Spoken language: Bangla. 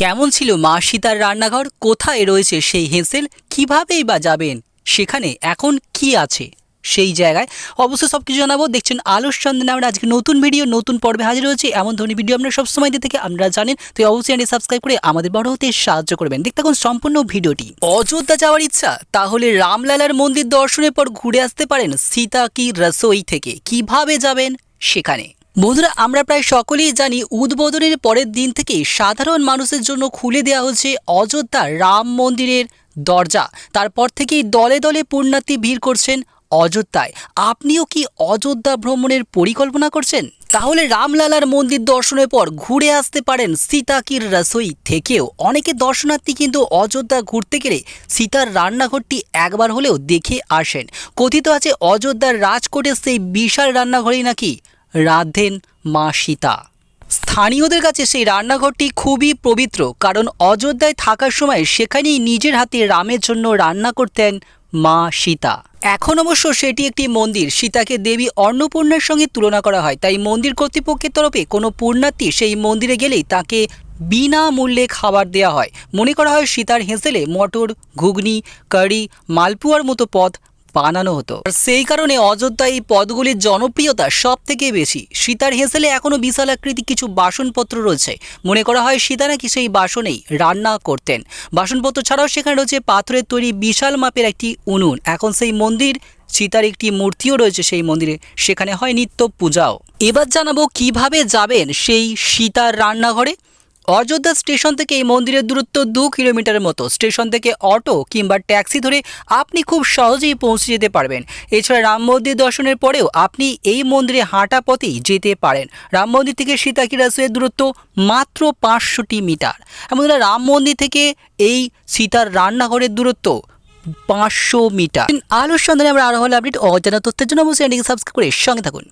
কেমন ছিল মা সীতার রান্নাঘর? কোথায় রয়েছে সেই হেঁসেল? কিভাবেই বা যাবেন? সেখানে এখন কি আছে? সেই জায়গায় অবশ্যই সব কিছু জানাব। দেখছেন আলোর সন্ধানে আমরা আজকে নতুন ভিডিও, নতুন পর্বে হাজির হয়েছি। এমন ধরনের ভিডিও আমরা সবসময় দিয়ে থেকে আপনারা জানেন। তো অবশ্যই চ্যানেল সাবস্ক্রাইব করে আমাদের বড় হতে সাহায্য করবেন। দেখতে থাকুন সম্পূর্ণ ভিডিওটি। অযোধ্যা যাওয়ার ইচ্ছা? তাহলে রামলালার মন্দির দর্শনের পর ঘুরে আসতে পারেন সীতা কি রসোই থেকে? কীভাবে যাবেন? সেখানে। বন্ধুরা, আমরা প্রায় সকলেই জানি উদ্বোধনের পরের দিন থেকে সাধারণ মানুষের জন্য খুলে দেওয়া হচ্ছে অযোধ্যা রাম মন্দিরের দরজা। তারপর থেকেই দলে দলে পুণ্যার্থী ভিড় করছেন অযোধ্যায়। আপনিও কি অযোধ্যা ভ্রমণের পরিকল্পনা করছেন? তাহলে রামলালার মন্দির দর্শনের পর ঘুরে আসতে পারেন সীতাকির রসোই থেকেও। অনেকে দর্শনার্থী কিন্তু অযোধ্যা ঘুরতে গেলে সীতার রান্নাঘরটি একবার হলেও দেখে আসেন। কথিত আছে, অযোধ্যার রাজকোটের সেই বিশাল রান্নাঘরেই নাকি রাধেন, মা সীতা। স্থানীয়দের কাছে সেই রান্নাঘরটি খুবই পবিত্র, কারণ অযোধ্যায় থাকার সময় সেখানেই নিজের হাতে রামের জন্য রান্না করতেন মা সীতা। এখন অবশ্য সেটি একটি মন্দির, সীতাকে দেবী অন্নপূর্ণার সঙ্গে তুলনা করা হয়, তাই মন্দির কর্তৃপক্ষের তরফে কোনো পুণ্যার্থী সেই মন্দিরে গেলেই তাকে বিনামূল্যে খাবার দেওয়া হয়। মনে করা হয় সীতার হেঁসেলে মটর, ঘুগনি, কারি, মালপুয়ার মতো পদ বানানো হতো। আর সেই কারণে অযোধ্যা এই পদগুলির জনপ্রিয়তা সব থেকে বেশি। সীতার হেঁসেলে এখনও বিশাল আকৃতি কিছু বাসনপত্র রয়েছে। মনে করা হয় সীতা নাকি সেই বাসনেই রান্না করতেন। বাসনপত্র ছাড়াও সেখানে রয়েছে পাথরের তৈরি বিশাল মাপের একটি উনুন। এখন সেই মন্দির, সীতার একটি মূর্তিও রয়েছে সেই মন্দিরে। সেখানে হয় নিত্য পূজাও। এবার জানাব কীভাবে যাবেন সেই সীতার রান্নাঘরে? অযোধ্যা স্টেশন থেকে এই মন্দিরের দূরত্ব দু কিলোমিটারের মতো। স্টেশন থেকে অটো কিংবা ট্যাক্সি ধরে আপনি খুব সহজেই পৌঁছে যেতে পারবেন। এছাড়া রাম মন্দির দর্শনের পরেও আপনি এই মন্দিরে হাঁটা পথেই যেতে পারেন। রাম মন্দির থেকে সীতাকিরাসের দূরত্ব মাত্র পাঁচশোটি মিটার। এমন রাম মন্দির থেকে এই সীতার রান্নাঘরের দূরত্ব পাঁচশো মিটার। আলোর সন্ধানে আমরা আরও হলে আপডেট অজানা তথ্যের জন্য অবশ্যই সাবস্ক্রাইব করে সঙ্গে থাকুন।